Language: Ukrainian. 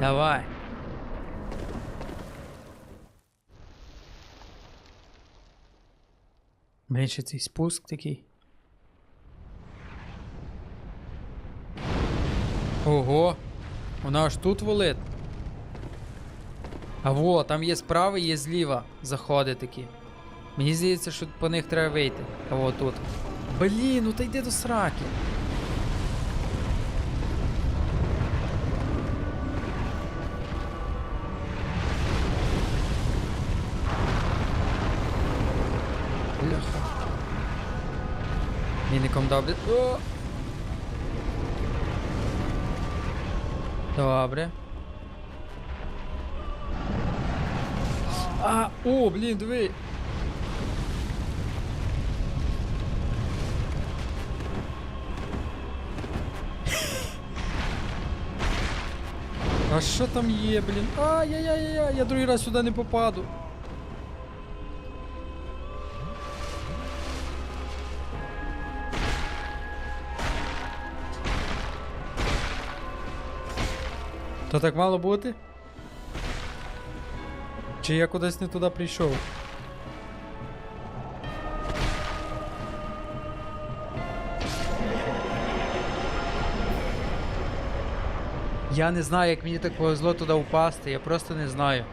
Давай. Блін, ще цей спуск такий. Ого! Вона аж тут волить. А во, там є справа, є зліва заходи такі. Мені здається, що по них треба вийти. А во тут. Блін, ну та йди до сраки. Бляха. Міником добре. О! Добре. А, о, блін, диви. А що там є, блін? Ай-яй-яй-яй, я другий раз сюди не попаду. То так мало бути? Чи я кудись не туди прийшов? Я не знаю, як мені так повезло туди впасти, я просто не знаю.